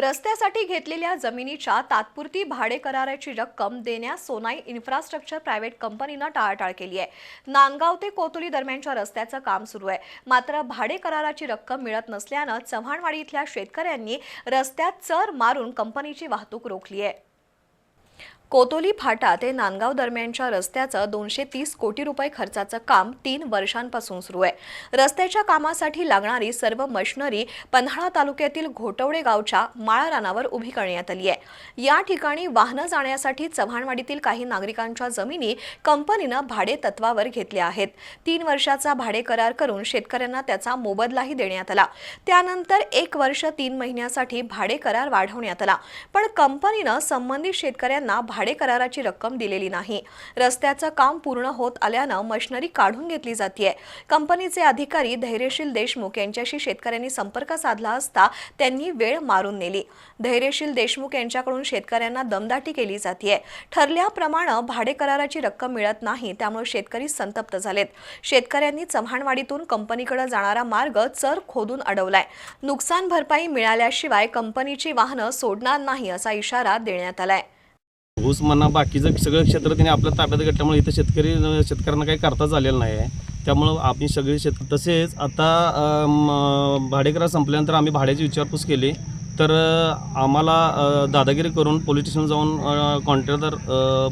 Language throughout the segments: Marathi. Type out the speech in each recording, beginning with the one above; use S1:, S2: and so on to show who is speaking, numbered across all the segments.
S1: रस्त्यासाठी घेतलेल्या जमिनीच्या तात्पुरती भाडे कराराची रक्कम देण्यास सोनाई इन्फ्रास्ट्रक्चर प्रायव्हेट कंपनीनं टाळाटाळ केली आहे. नांदगाव ते कोतुली दरम्यानच्या रस्त्याचं काम सुरू आहे. मात्र भाडे कराराची रक्कम मिळत नसल्यानं चव्हाणवाडी इथल्या शेतकऱ्यांनी रस्त्यात चर मारून कंपनीची वाहतूक रोखली आहे. कोतोली फाटा ते नांदगाव दरम्यानच्या रस्त्याचं दोनशे तीस कोटी रुपये खर्चाचं काम तीन वर्षांपासून सुरू आहे. रस्त्याच्या कामासाठी लागणारी सर्व मशिनरी पन्हाळा तालुक्यातील घोटवडे गावच्या माळा रानावर उभी करण्यात आली आहे. या ठिकाणी वाहनं जाण्यासाठी चव्हाणवाडीतील काही नागरिकांच्या जमिनी कंपनीनं भाडे तत्वावर घेतल्या आहेत. तीन वर्षाचा भाडे करार करून शेतकऱ्यांना त्याचा मोबदलाही देण्यात आला. त्यानंतर एक वर्ष तीन महिन्यासाठी भाडे करार वाढवण्यात आला. पण कंपनीनं संबंधित शेतकऱ्यांना भाडे कराराची रक्कम दिलेली नाही. रस्त्याचं काम पूर्ण होत आल्यानं मशिनरी काढून घेतली जाते कंपनीचे अधिकारी धैर्यशील देशमुख यांच्याशी शेतकऱ्यांनी संपर्क साधला असता त्यांनी वेळ मारून नेली. धैर्यशील देशमुख यांच्याकडून शेतकऱ्यांना दमदाटी केली जाते ठरल्याप्रमाणे भाडे कराराची रक्कम मिळत नाही त्यामुळे शेतकरी संतप्त झालेत. शेतकऱ्यांनी चव्हाणवाडीतून कंपनीकडे जाणारा मार्ग चर खोदून अडवलाय. नुकसान भरपाई मिळाल्याशिवाय कंपनीची वाहनं सोडणार नाही असा इशारा देण्यात आलाय.
S2: ऊस म्हणा बाकीचं सगळं क्षेत्र त्यांनी आपल्या ताब्यात घेतल्यामुळे इथं शेतकरी शेतकऱ्यांना काही करताच आलेलं नाही आहे त्यामुळं आम्ही सगळे शेत तसेच आता भाडेकरा भाडेकरार संपल्यानंतर आम्ही भाड्याची विचारपूस केली. तर आम्हाला दादागिरी करून पोलीस स्टेशन जाऊन कॉन्ट्रॅक्टर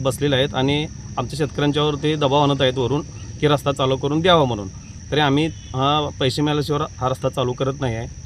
S2: बसलेले आहेत आणि आमच्या शेतकऱ्यांच्यावर ते दबाव आणत आहेत वरून की रस्ता चालू करून द्यावा म्हणून. तरी आम्ही हा पैसे मिळाल्याशिवाय हा रस्ता चालू करत नाही आहे